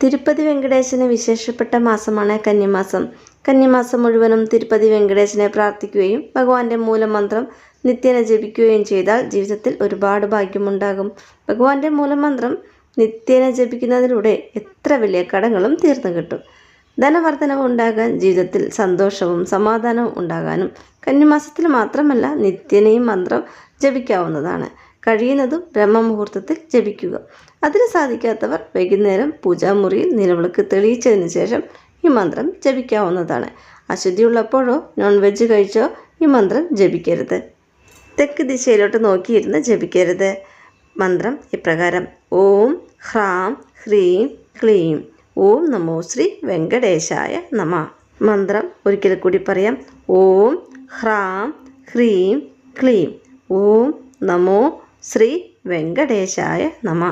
തിരുപ്പതി വെങ്കടേശന് വിശേഷപ്പെട്ട മാസമാണ് കന്നിമാസം. കന്നിമാസം മുഴുവനും തിരുപ്പതി വെങ്കടേശനെ പ്രാർത്ഥിക്കുകയും ഭഗവാന്റെ മൂലമന്ത്രം നിത്യേന ജപിക്കുകയും ചെയ്താൽ ജീവിതത്തിൽ ഒരുപാട് ഭാഗ്യമുണ്ടാകും. ഭഗവാന്റെ മൂലമന്ത്രം നിത്യേന ജപിക്കുന്നതിലൂടെ എത്ര വലിയ കടങ്ങളും തീർന്നു കിട്ടും. ധനവർദ്ധനവ് ഉണ്ടാകാൻ ജീവിതത്തിൽ സന്തോഷവും സമാധാനവും ഉണ്ടാകാനും കന്നിമാസത്തിൽ മാത്രമല്ല നിത്യനെയും മന്ത്രം ജപിക്കാവുന്നതാണ്. കഴിയുന്നതും ബ്രഹ്മമുഹൂർത്തത്തിൽ ജപിക്കുക. അതിന് സാധിക്കാത്തവർ വൈകുന്നേരം പൂജാമുറിയിൽ നിലവിളക്ക് തെളിയിച്ചതിന് ശേഷം ഈ മന്ത്രം ജപിക്കാവുന്നതാണ്. അശുദ്ധിയുള്ളപ്പോഴോ നോൺ വെജ് കഴിച്ചോ ഈ മന്ത്രം ജപിക്കരുത്. തെക്ക് ദിശയിലോട്ട് നോക്കിയിരുന്ന് ജപിക്കരുത്. മന്ത്രം ഇപ്രകാരം ഓം ഹ്രാം ഹ്രീം ക്ലീം ഓം നമോ ശ്രീ വെങ്കടേശായ നമ. മന്ത്രം ഒരിക്കൽ കൂടി പറയാം ഓം ഹ്രാം ഹ്രീം ക്ലീം. ഓം നമോ ശ്രീ വെങ്കടേശായ നമ.